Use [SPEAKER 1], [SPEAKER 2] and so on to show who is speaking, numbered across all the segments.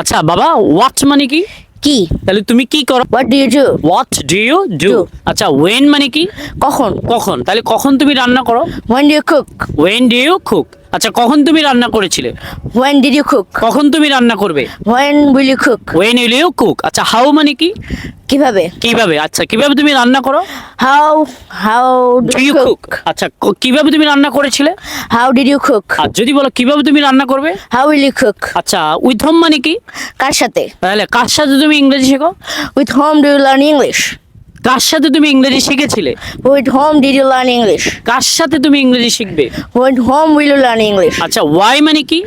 [SPEAKER 1] আচ্ছা বাবা হোয়াট মানে কি?
[SPEAKER 2] কি?
[SPEAKER 1] তাহলে তুমি কি করো?
[SPEAKER 2] What do you do
[SPEAKER 1] what do you do আচ্ছা ওয়েন মানে কি?
[SPEAKER 2] কখন?
[SPEAKER 1] কখন? তাহলে কখন তুমি রান্না করো?
[SPEAKER 2] When do you cook
[SPEAKER 1] when do you cook আচ্ছা কখন তুমি রান্না করেছিলে?
[SPEAKER 2] ওয়েন ডিড ইউ কুক
[SPEAKER 1] কখন তুমি রান্না করবে?
[SPEAKER 2] When will you cook
[SPEAKER 1] when will you cook আচ্ছা হাউ মানে কি?
[SPEAKER 2] কীভাবে?
[SPEAKER 1] কীভাবে? আচ্ছা কীভাবে তুমি রান্না করো?
[SPEAKER 2] How how
[SPEAKER 1] do you cook আচ্ছা কীভাবে তুমি রান্না করেছিলে?
[SPEAKER 2] হাউ ডিড ইউ কুক
[SPEAKER 1] আর যদি বলো কীভাবে তুমি রান্না করবে?
[SPEAKER 2] হাউ উইল ইউ কুক
[SPEAKER 1] আচ্ছা উইথ হোম মানে কি?
[SPEAKER 2] কার সাথে?
[SPEAKER 1] তাহলে কার সাথে তুমি ইংরেজি শেখো?
[SPEAKER 2] With whom do you learn English
[SPEAKER 1] কার সাথে তুমি ইংরেজি শিখেছিলে?
[SPEAKER 2] With whom did you learn English
[SPEAKER 1] কার সাথে তুমি ইংরেজি শিখবে?
[SPEAKER 2] With whom will you learn English
[SPEAKER 1] আচ্ছা ওয়াই মানে কি?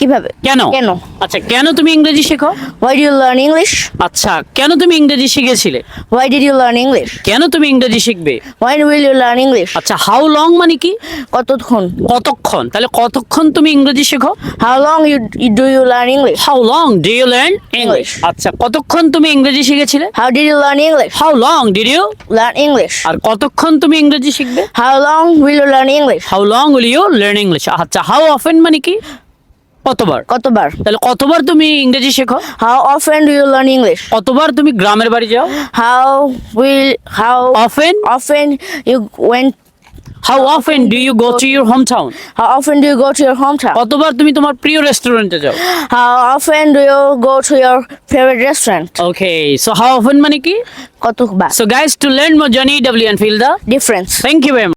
[SPEAKER 2] কীভাবে?
[SPEAKER 1] কেন?
[SPEAKER 2] কেন?
[SPEAKER 1] আচ্ছা কেন তুমি ইংরেজি শেখো
[SPEAKER 2] why do you learn English
[SPEAKER 1] আচ্ছা কেন তুমি ইংরেজি শিখেছিলে?
[SPEAKER 2] Why did you learn English
[SPEAKER 1] কেন তুমি ইংরেজি শিখবে?
[SPEAKER 2] When will you learn English
[SPEAKER 1] আচ্ছা হাউ লং মানে কি?
[SPEAKER 2] কতক্ষণ?
[SPEAKER 1] কতক্ষণ? তাহলে কতক্ষণ তুমি ইংরেজি শেখো
[SPEAKER 2] how long you do you learn English
[SPEAKER 1] how long do you learn English আচ্ছা কতক্ষণ তুমি ইংরেজি শিখেছিলে?
[SPEAKER 2] How did you learn English
[SPEAKER 1] how long did you
[SPEAKER 2] learn English
[SPEAKER 1] আর কতক্ষণ তুমি ইংরেজি শিখবে?
[SPEAKER 2] How long will you learn English
[SPEAKER 1] how long will you learn English আচ্ছা how often মানে কি? কতবার?
[SPEAKER 2] কতবার?
[SPEAKER 1] তাহলে কতবার তুমি ইংরেজি শেখো?
[SPEAKER 2] How often do you learn English
[SPEAKER 1] কতবার তুমি গ্রামের বাড়ি যাও?
[SPEAKER 2] How will how
[SPEAKER 1] often
[SPEAKER 2] often you went
[SPEAKER 1] how often do you go to your home town
[SPEAKER 2] how often do you go to your hometown?
[SPEAKER 1] কতবার তুমি তোমার প্রিয় রেস্টুরেন্টে যাও?
[SPEAKER 2] How often do you go to your favorite restaurant?
[SPEAKER 1] Okay so how often মানে কি?
[SPEAKER 2] কতবার?
[SPEAKER 1] So guys to learn more journey W and feel the
[SPEAKER 2] difference
[SPEAKER 1] thank you very